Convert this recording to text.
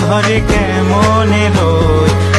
ঘরে কেমন রোজ